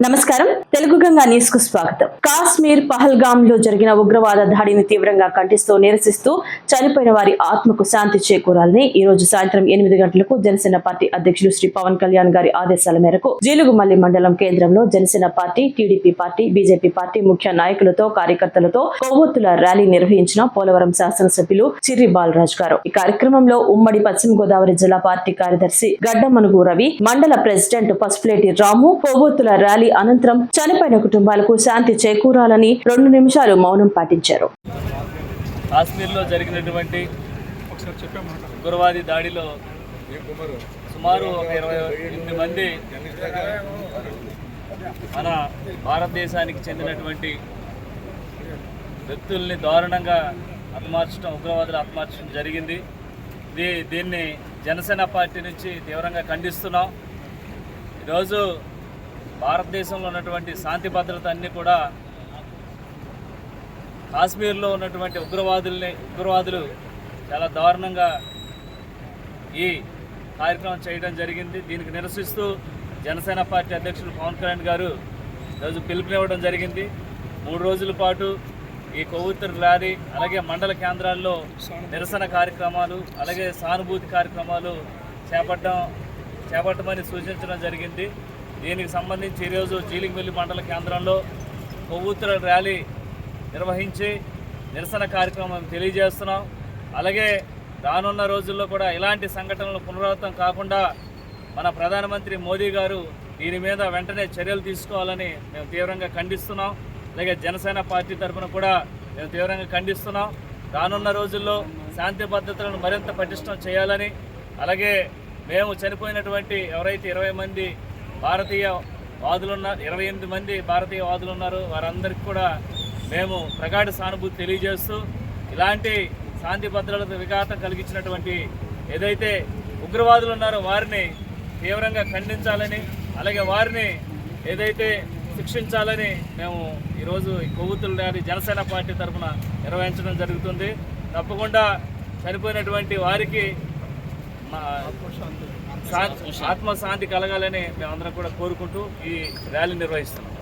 నమస్కారం. తెలుగు గంగా న్యూస్కు స్వాగతం. కాశ్మీర్ పహల్గామ్లో జరిగిన ఉగ్రవాద దాడిని తీవ్రంగా ఖండిస్తూ నిరసిస్తూ చనిపోయిన వారి ఆత్మకు శాంతి చేకూరాలని ఈ రోజు సాయంత్రం ఎనిమిది గంటలకు జనసేన పార్టీ అధ్యక్షులు శ్రీ పవన్ కళ్యాణ్ గారి ఆదేశాల మేరకు జీలుగుమల్లి మండలం కేంద్రంలో Janasena party TDP party BJP party ముఖ్య నాయకులతో కార్యకర్తలతో కొవ్వొత్తుల ర్యాలీ నిర్వహించిన పోలవరం శాసనసభ్యులు చిర్రి బాలరాజ్ గారు. ఈ కార్యక్రమంలో ఉమ్మడి పశ్చిమ గోదావరి జిల్లా పార్టీ కార్యదర్శి గడ్డమనుగు రవి మండల ప్రెసిడెంట్ పసుపులేటి రాము కొవ్వొత్తుల ర్యాలీ అనంతరం చనిపోయిన కుటుంబాలకు శాంతి చేకూరాలని రెండు నిమిషాలు మౌనం పాటించారు. కాశ్మీర్లో జరిగినటువంటి ఉగ్రవాది దాడిలో సుమారు ఒక ఇరవై ఎనిమిది మంది మన భారతదేశానికి చెందినటువంటి వ్యక్తుల్ని దారుణంగా అతమార్చడం ఉగ్రవాదులు అతమార్చడం జరిగింది. ఇది దీన్ని జనసేన పార్టీ నుంచి తీవ్రంగా ఖండిస్తున్నాం. ఈరోజు భారతదేశంలో ఉన్నటువంటి శాంతి భద్రత అన్నీ కూడా కాశ్మీర్లో ఉన్నటువంటి ఉగ్రవాదుల్ని ఉగ్రవాదులు చాలా దారుణంగా ఈ కార్యక్రమం చేయడం జరిగింది. దీనికి నిరసిస్తూ జనసేన పార్టీ అధ్యక్షుడు పవన్ కళ్యాణ్ గారు ఈరోజు పిలుపునివ్వడం జరిగింది. మూడు రోజుల పాటు ఈ కొవ్వొత్తురు ర్యాలీ అలాగే మండల కేంద్రాల్లో నిరసన కార్యక్రమాలు అలాగే సానుభూతి కార్యక్రమాలు చేపట్టడం చేపట్టమని సూచించడం జరిగింది. దీనికి సంబంధించి ఈరోజు జీలింగవెల్లి మండల కేంద్రంలో కొవ్వొత్తుల ర్యాలీ నిర్వహించి నిరసన కార్యక్రమం తెలియజేస్తున్నాం. అలాగే రానున్న రోజుల్లో కూడా ఇలాంటి సంఘటనలు పునరావృతం కాకుండా మన ప్రధానమంత్రి మోదీ గారు దీని మీద వెంటనే చర్యలు తీసుకోవాలని మేము తీవ్రంగా ఖండిస్తున్నాం. అలాగే జనసేన పార్టీ తరఫున కూడా మేము తీవ్రంగా ఖండిస్తున్నాం. రానున్న రోజుల్లో శాంతి భద్రతలను మరింత పటిష్టం చేయాలని అలాగే మేము చనిపోయినటువంటి ఎవరైతే ఇరవై మంది భారతీయ వాదులున్న ఇరవై ఎనిమిది మంది భారతీయ వాదులు ఉన్నారు. వారందరికీ కూడా మేము ప్రగాఢ సానుభూతి తెలియజేస్తూ ఇలాంటి శాంతి భద్రతలకు విఘాతం కలిగించినటువంటి ఏదైతే ఉగ్రవాదులు ఉన్నారో వారిని తీవ్రంగా ఖండించాలని అలాగే వారిని ఏదైతే శిక్షించాలని మేము ఈరోజు ఈ కొవ్వొత్తుల ర్యాలీ జనసేన పార్టీ తరఫున నిర్వహించడం జరుగుతుంది. తప్పకుండా చనిపోయినటువంటి వారికి మా ఆత్మశాంతి కలగాలని మేమందరం కూడా కోరుకుంటూ ఈ ర్యాలీ నిర్వహిస్తున్నాం.